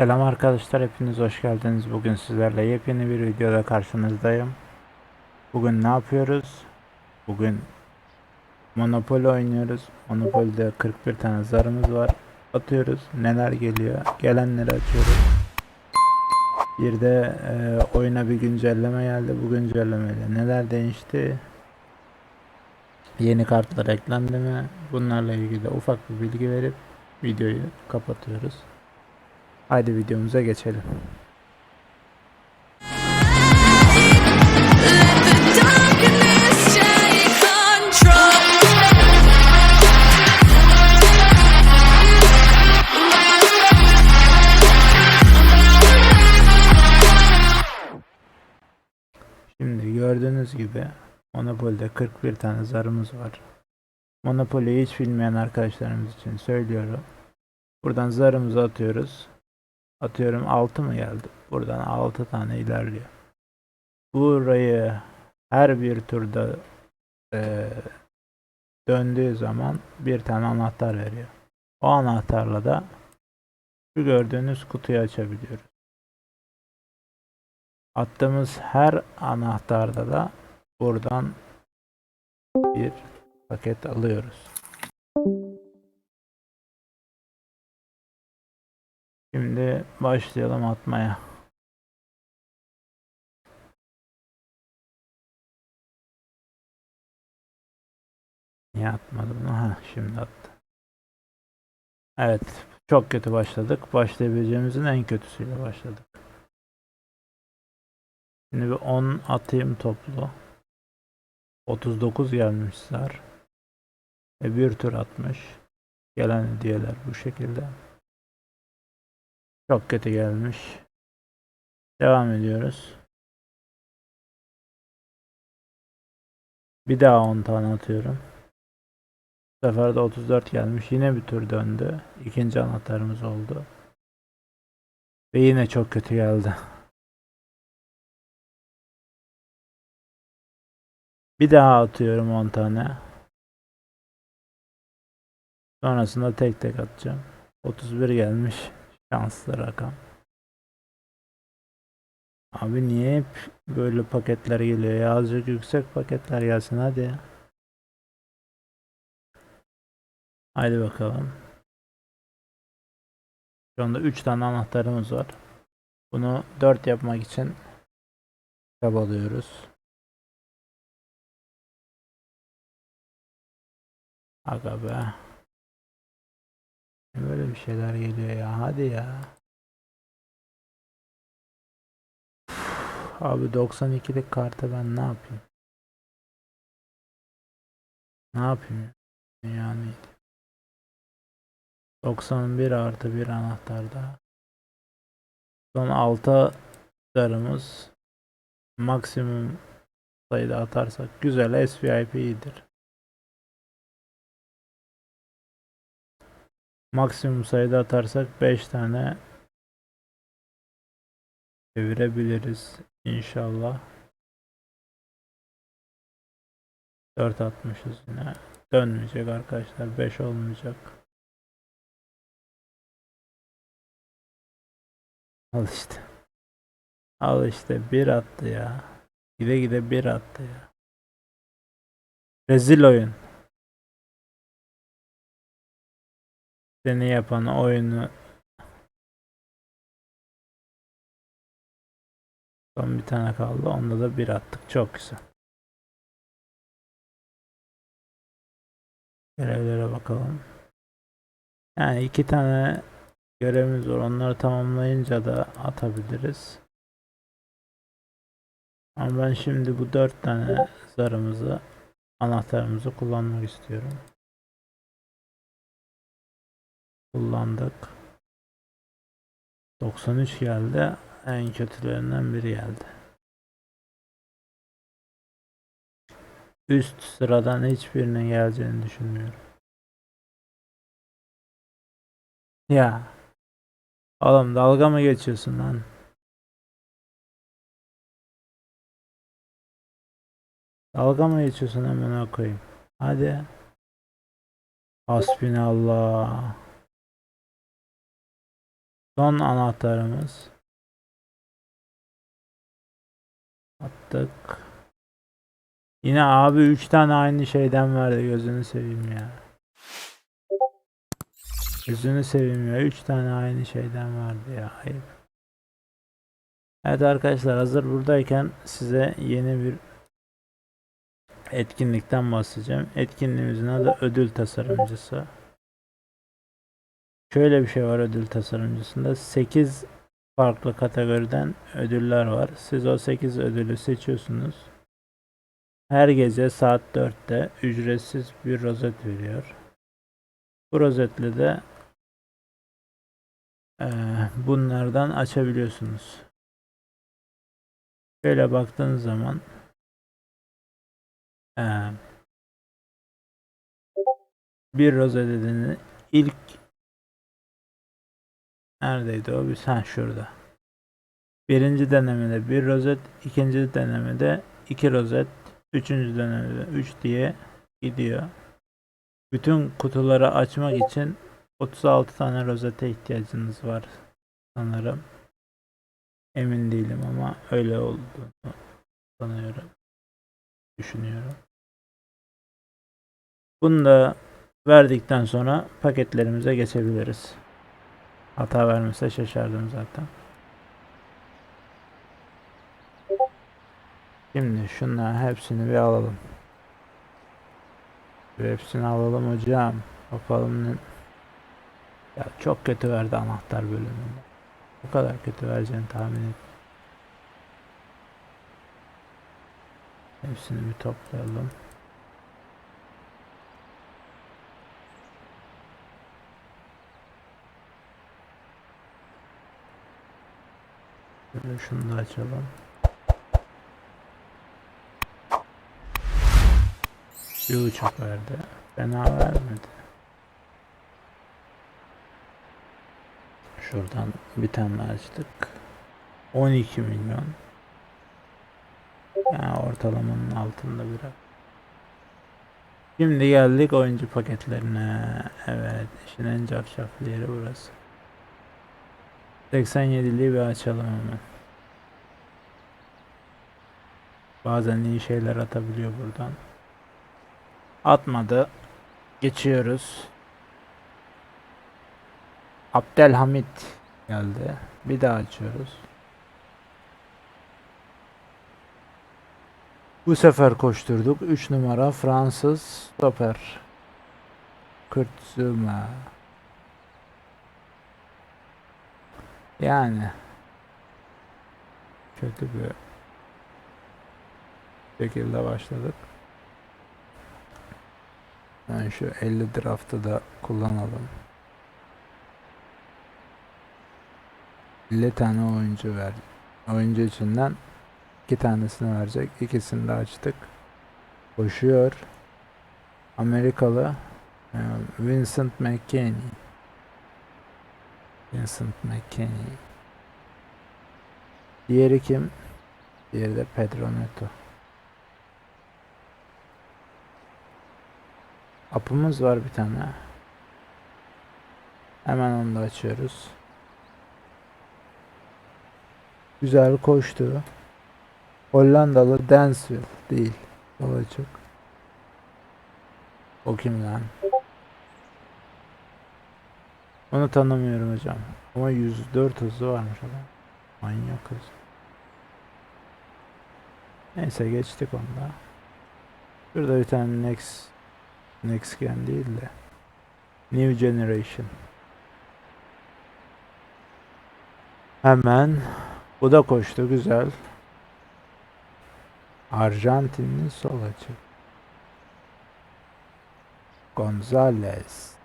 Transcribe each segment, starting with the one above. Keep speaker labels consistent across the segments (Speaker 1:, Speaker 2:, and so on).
Speaker 1: Selam arkadaşlar hepiniz hoş geldiniz. Bugün sizlerle yepyeni bir videoda karşınızdayım. Bugün ne yapıyoruz? Bugün Monopoly oynuyoruz. Monopoly'de 41 tane zarımız var. Atıyoruz. Neler geliyor? Gelenleri açıyoruz. Bir de e, oyuna bir güncelleme geldi. Bu güncellemeyle neler değişti? Yeni kartlar eklendi mi? Bunlarla ilgili ufak bir bilgi verip videoyu kapatıyoruz. Haydi videomuza geçelim. Şimdi gördüğünüz gibi Monopoly'de 41 tane zarımız var. Monopoly'yi hiç bilmeyen arkadaşlarımız için söylüyorum. Buradan zarımızı atıyoruz. Atıyorum 6 mı geldi? Buradan 6 tane ilerliyor. Burayı her bir turda eee, döndüğü zaman bir tane anahtar veriyor. O anahtarla da şu gördüğünüz kutuyu açabiliyoruz. Attığımız her anahtarda da buradan bir paket alıyoruz. Şimdi başlayalım atmaya. Niye atmadı bunu? Ha, şimdi attı. Evet, çok kötü başladık. Başlayabileceğimizin en kötüsüyle başladık. Şimdi bir 10 atayım toplu. 39 gelmişler. E bir tur atmış. Gelen hediyeler bu şekilde. Çok kötü gelmiş. Devam ediyoruz. Bir daha 10 tane atıyorum. Bu sefer de 34 gelmiş. Yine bir tur döndü. İkinci anahtarımız oldu. Ve yine çok kötü geldi. Bir daha atıyorum 10 tane. Sonrasında tek tek atacağım. 31 gelmiş. Şanslı rakam. Abi niye hep böyle paketler geliyor ya? Azıcık yüksek paketler gelsin hadi. Haydi bakalım. Şu anda 3 tane anahtarımız var. Bunu 4 yapmak için çabalıyoruz. Aga be. Böyle bir şeyler geliyor ya. Hadi ya. Abi 92'lik kartı ben ne yapayım? Ne yapayım ya? Yani 91 artı bir anahtar daha. Son 6 zarımız maksimum sayıda atarsak güzel SVIP iyidir. Maksimum sayıda atarsak 5 tane çevirebiliriz inşallah. 4 atmışız yine. Dönmeyecek arkadaşlar. 5 olmayacak. Al işte. Al işte bir attı ya. Gide gide bir attı ya. Rezil oyun. Seni yapan oyunu Son bir tane kaldı. Onda da bir attık. Çok güzel. Görevlere bakalım. Yani iki tane görevimiz var. Onları tamamlayınca da atabiliriz. Ama ben şimdi bu dört tane zarımızı anahtarımızı kullanmak istiyorum. Kullandık. 93 geldi. En kötülerinden biri geldi. Üst sıradan hiçbirinin geleceğini düşünmüyorum. Ya. Oğlum dalga mı geçiyorsun lan? Dalga mı geçiyorsun hemen koyayım. Hadi. Hasbinallah. Son anahtarımız. Attık. Yine abi 3 tane aynı şeyden verdi gözünü seveyim ya. Gözünü seveyim ya 3 tane aynı şeyden verdi ya. Ayıp. Evet arkadaşlar hazır buradayken size yeni bir etkinlikten bahsedeceğim. Etkinliğimizin adı ödül tasarımcısı. Şöyle bir şey var ödül tasarımcısında 8 farklı kategoriden ödüller var. Siz o 8 ödülü seçiyorsunuz. Her gece saat 4'te ücretsiz bir rozet veriyor. Bu rozetle de eee, bunlardan açabiliyorsunuz. Şöyle baktığınız zaman eee, bir rozet dediğini ilk neredeydi o? Bir ha şurada. Birinci denemede bir rozet, ikinci denemede iki rozet, üçüncü denemede üç diye gidiyor. Bütün kutuları açmak için 36 tane rozete ihtiyacınız var sanırım. Emin değilim ama öyle olduğunu sanıyorum. Düşünüyorum. Bunu da verdikten sonra paketlerimize geçebiliriz. Hata vermese şaşardım zaten. Şimdi şunların hepsini bir alalım. Bir hepsini alalım hocam. Bakalım ne... Ya çok kötü verdi anahtar bölümünde. Bu kadar kötü vereceğini tahmin et. Hepsini bir toplayalım. Şöyle şunu da açalım. Bir uçak verdi. Fena vermedi. Şuradan bir tane açtık. 12 milyon. Yani ortalamanın altında biraz. Şimdi geldik oyuncu paketlerine. Evet, işin en cafcaflı yeri burası. 87'liği bir açalım hemen. Bazen iyi şeyler atabiliyor buradan. Atmadı. Geçiyoruz. Abdelhamit geldi. Bir daha açıyoruz. Bu sefer koşturduk. 3 numara Fransız stoper. Kurt Zuma. Yani kötü bir şekilde başladık. Ben şu 50 draftı da kullanalım. 50 tane oyuncu ver. Oyuncu içinden iki tanesini verecek. İkisini de açtık. Koşuyor. Amerikalı e, Vincent McKinney. Vincent McKinney. Diğeri kim? Diğeri de Pedro Neto. Apımız var bir tane. Hemen onu da açıyoruz. Güzel koştu. Hollandalı Dansville değil. Yola çok. O kim lan? Onu tanımıyorum hocam. Ama 104 hızı varmış adam. Manyak hız. Neyse geçtik onda. Şurada bir tane next next gen değil de New Generation. Hemen bu da koştu güzel. Arjantinli sol açık. Gonzalez.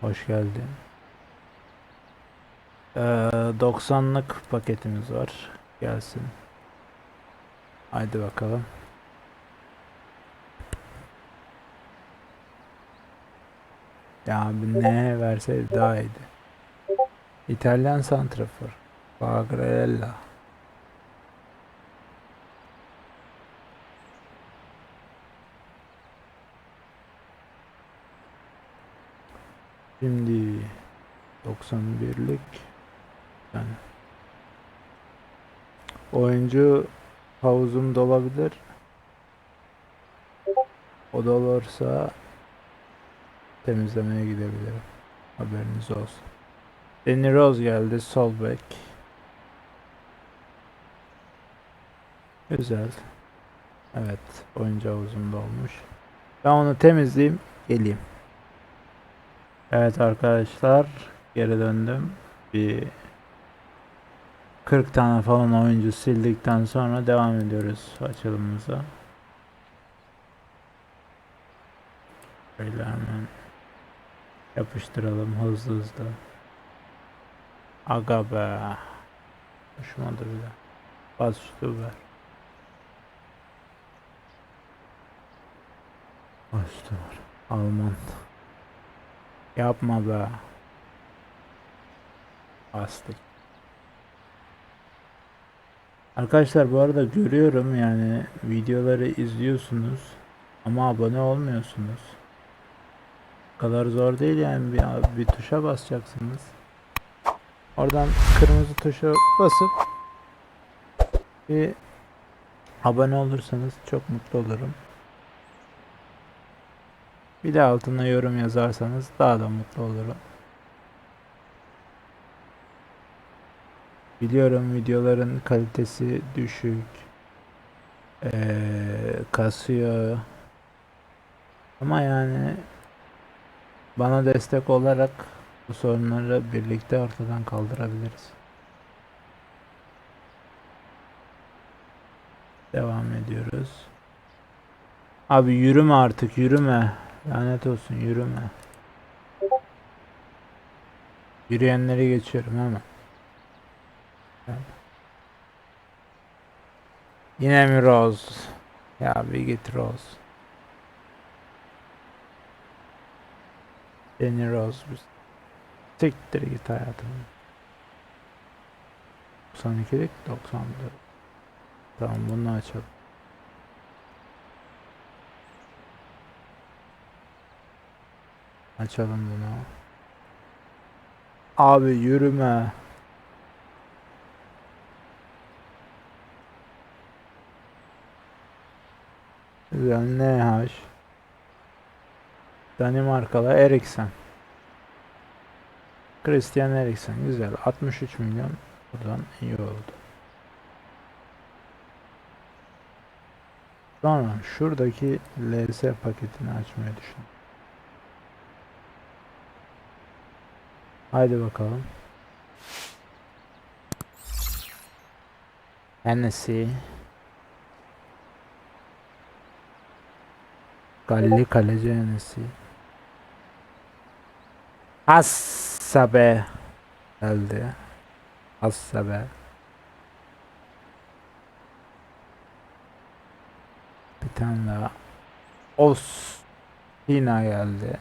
Speaker 1: Hoş geldin. Ee, 90'lık paketimiz var. Gelsin. Haydi bakalım. Ya abi ne verseydi daha iyiydi. İtalyan santrafor. Bagrella. Şimdi 91'lik yani oyuncu havuzum da olabilir. O da olursa temizlemeye gidebilirim. Haberiniz olsun. Danny Rose geldi sol bek. Güzel. Evet, oyuncu havuzumda olmuş. Ben onu temizleyeyim, geleyim. Evet arkadaşlar, geri döndüm. Bir 40 tane falan oyuncu sildikten sonra devam ediyoruz açılımımıza. Şöyle hemen yapıştıralım hızlı hızlı. Aga be. Hoşumadır bile. Bas ver. Bas var. Alman. Yapma be. Bastık. Arkadaşlar bu arada görüyorum yani videoları izliyorsunuz ama abone olmuyorsunuz. Bu kadar zor değil yani bir, bir tuşa basacaksınız. Oradan kırmızı tuşa basıp bir abone olursanız çok mutlu olurum. Bir de altına yorum yazarsanız daha da mutlu olurum. Biliyorum videoların kalitesi düşük. Ee, kasıyor. Ama yani bana destek olarak bu sorunları birlikte ortadan kaldırabiliriz. Devam ediyoruz. Abi yürüme artık yürüme. Lanet olsun yürüme. Yürüyenleri geçiyorum hemen. Yine mi Rose? Ya bir git Rose. Danny Rose. bir- Siktir git hayatım. 92'lik 94. Tamam bunu açalım. Açalım bunu. Abi yürüme. Güzel NH. Danimarkalı Eriksen. Christian Eriksen güzel 63 milyon buradan iyi oldu. Sonra şuradaki LS paketini açmayı düşün. Haydi bakalım. Hennessy. Galli kaleci Hennessy. Assabe geldi. Assabe. Bir tane daha. Ospina geldi.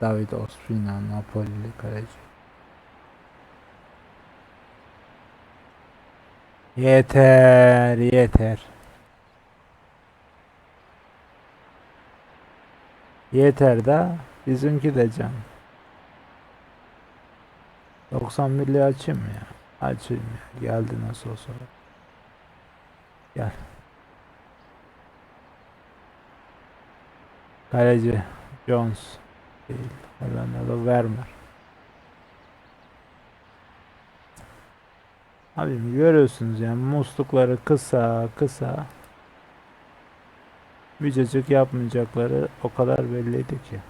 Speaker 1: David Ospina Napoli'li kaleci. Yeter, yeter. Yeter da bizimki de can. 91'li açayım mı ya? Açayım ya. Geldi nasıl olsa. Gel. Kaleci Jones değil. Hollandalı Vermeer. Abi görüyorsunuz yani muslukları kısa kısa. Mücecik yapmayacakları o kadar belliydi ki.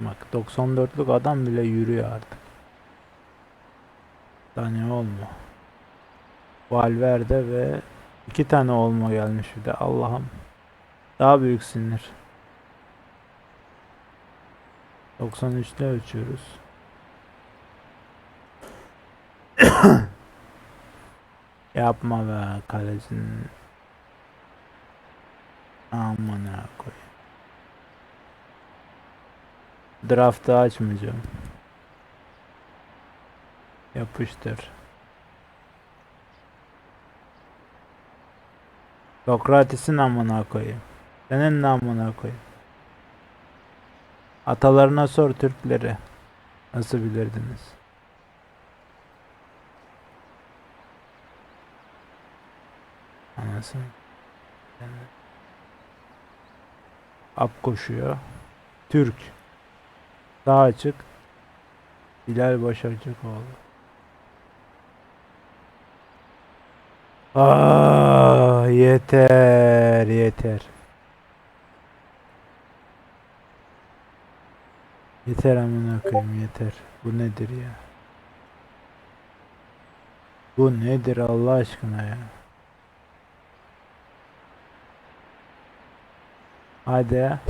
Speaker 1: Bak 94'lük adam bile yürüyor artık. Tane olma. Valverde ve iki tane olma gelmiş bir de Allah'ım. Daha büyük sinir. 93'te ölçüyoruz. Yapma be kalecinin. Aman ha koy. Draft'ı açmayacağım. Yapıştır. Sokrates'in amına koyayım. Senin namına koyayım. Atalarına sor Türkleri. Nasıl bilirdiniz? Anasını. Yani. Ap koşuyor. Türk. Sağ açık. Bilal Başakçıkoğlu. Aa Ah, yeter yeter. Yeter amına koyayım yeter. Bu nedir ya? Bu nedir Allah aşkına ya? Hadi ya.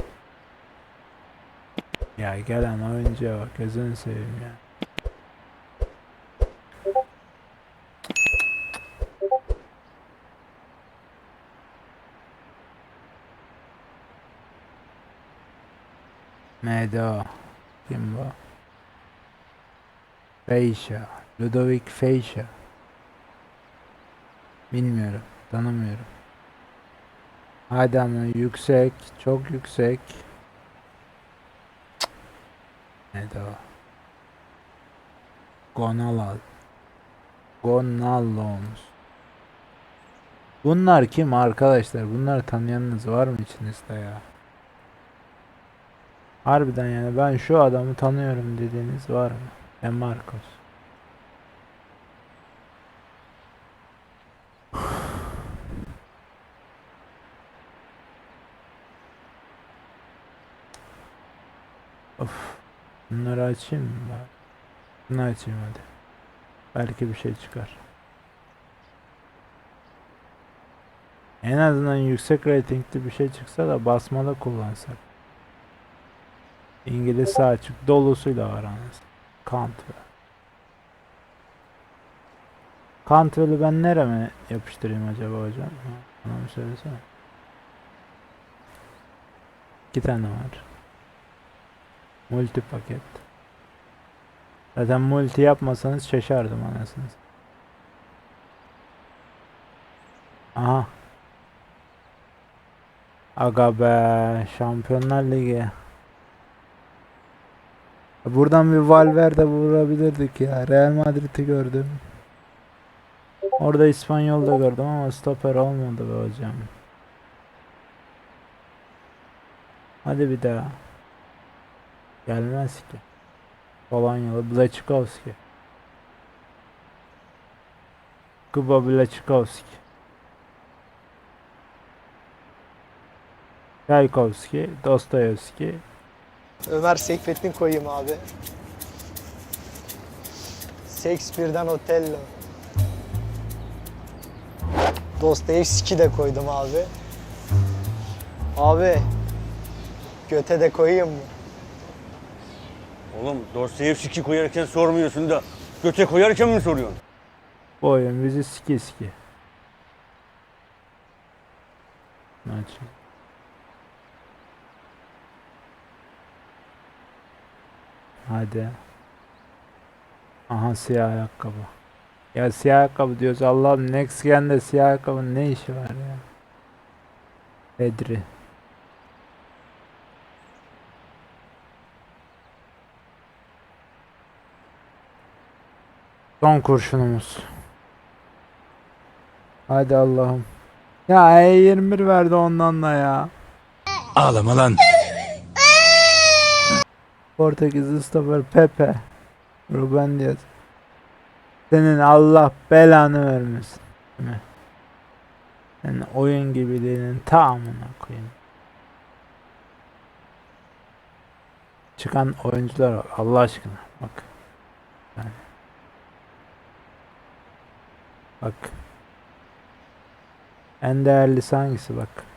Speaker 1: Ya gelen oyuncuya bak gözünü seveyim ya. Medo. Kim bu? Feysha. Ludovic Feysha. Bilmiyorum. Tanımıyorum. Hadi ama yüksek. Çok yüksek. Cık. Neydi o? Gonalal. Gonalons. Bunlar kim arkadaşlar? Bunları tanıyanınız var mı içinizde ya? Harbiden yani ben şu adamı tanıyorum dediğiniz var mı? Demarcos. Of. Bunları açayım mı? Bunu açayım hadi. Belki bir şey çıkar. En azından yüksek ratingli bir şey çıksa da basmalı kullansak. İngiliz sağ dolusuyla var anasını. Cantwell. Cantwell'ı ben nereme yapıştırayım acaba hocam? Bana bir söylesene. İki tane var. Multi paket. Zaten multi yapmasanız şaşardım anasını. Aha. Aga be Şampiyonlar Ligi. Buradan bir Valverde vurabilirdik ya. Real Madrid'i gördüm. Orada İspanyol'da gördüm ama stoper olmadı be hocam. Hadi bir daha. Gelmez ki. Polonyalı Blachikowski. Kuba Blachikowski. Çaykovski, Dostoyevski,
Speaker 2: Ömer Seyfettin koyayım abi. Shakespeare'den Otello. Dostoyevski de koydum abi. Abi göte de koyayım mı?
Speaker 3: Oğlum Dostoyevski koyarken sormuyorsun da göte koyarken mi soruyorsun?
Speaker 1: Bu oyun bizi ski ski. Maç. Hadi. Aha siyah ayakkabı. Ya siyah ayakkabı diyoruz. Allah'ım Next Gen'de siyah ayakkabının ne işi var ya? Bedri. Son kurşunumuz. Hadi Allah'ım. Ya E21 verdi ondan da ya.
Speaker 4: Ağlama lan.
Speaker 1: Portekizli stoper Pepe. Ruben Diaz. Senin Allah belanı vermesin. Değil? Senin oyun gibiliğinin tamamına koyayım. Çıkan oyuncular var Allah aşkına bak. Yani. Bak. En değerlisi hangisi bak.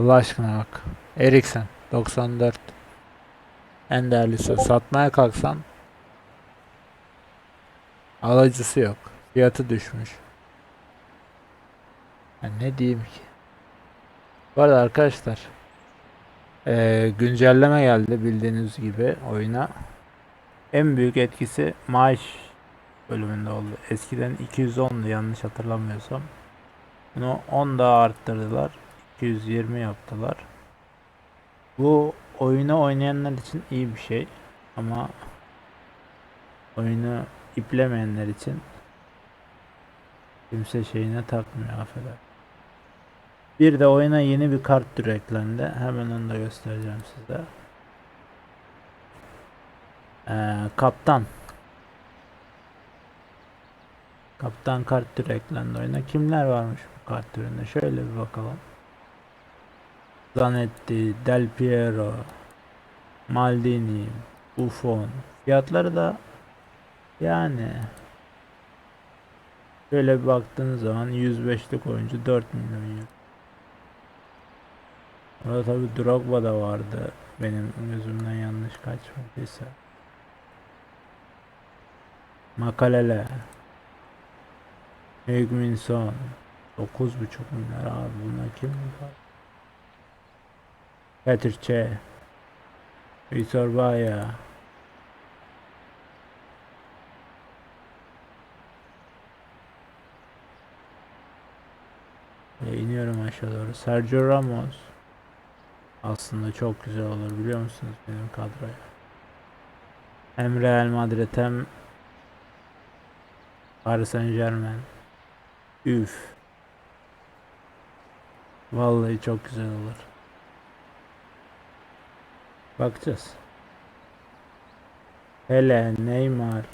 Speaker 1: Allah aşkına bak. Eriksen 94. En değerlisi. Satmaya kalksan alıcısı yok. Fiyatı düşmüş. Ya ne diyeyim ki? Bu arada arkadaşlar eee, güncelleme geldi bildiğiniz gibi oyuna. En büyük etkisi maaş bölümünde oldu. Eskiden 210'du yanlış hatırlamıyorsam. Bunu 10 daha arttırdılar. 220 yaptılar. Bu oyunu oynayanlar için iyi bir şey. Ama oyunu iplemeyenler için kimse şeyine takmıyor affeder. Bir de oyuna yeni bir kart türü. Hemen onu da göstereceğim size. Ee, kaptan. Kaptan kart türü eklendi oyuna. Kimler varmış bu kart türünde? Şöyle bir bakalım. Zanetti, Del Piero, Maldini, Buffon. Fiyatları da yani Şöyle bir baktığınız zaman 105'lik oyuncu 4 milyon euro. Orada tabi Drogba da vardı. Benim gözümden yanlış kaçmadıysa. Makalele. Hugminson. 9,5 milyar abi bunlar kim var? Petrçe. Vitor Baya. İniyorum aşağı doğru. Sergio Ramos. Aslında çok güzel olur biliyor musunuz benim kadroya. Hem Real Madrid hem Paris Saint Germain. Üf. Vallahi çok güzel olur. Bakacağız. Hele Neymar.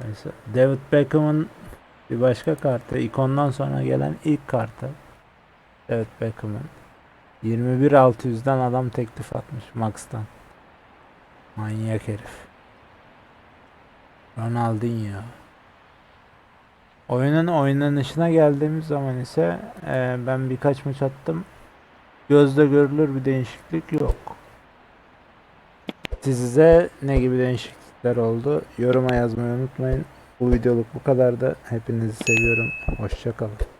Speaker 1: Neyse. David Beckham'ın bir başka kartı. ikondan sonra gelen ilk kartı. David Beckham'ın. 21.600'den adam teklif atmış Max'tan. Manyak herif. Ronaldinho. Oyunun oynanışına geldiğimiz zaman ise e, ben birkaç maç attım. Gözle görülür bir değişiklik yok. Size ne gibi değişiklikler oldu? Yoruma yazmayı unutmayın. Bu videoluk bu kadardı. Hepinizi seviyorum. Hoşçakalın.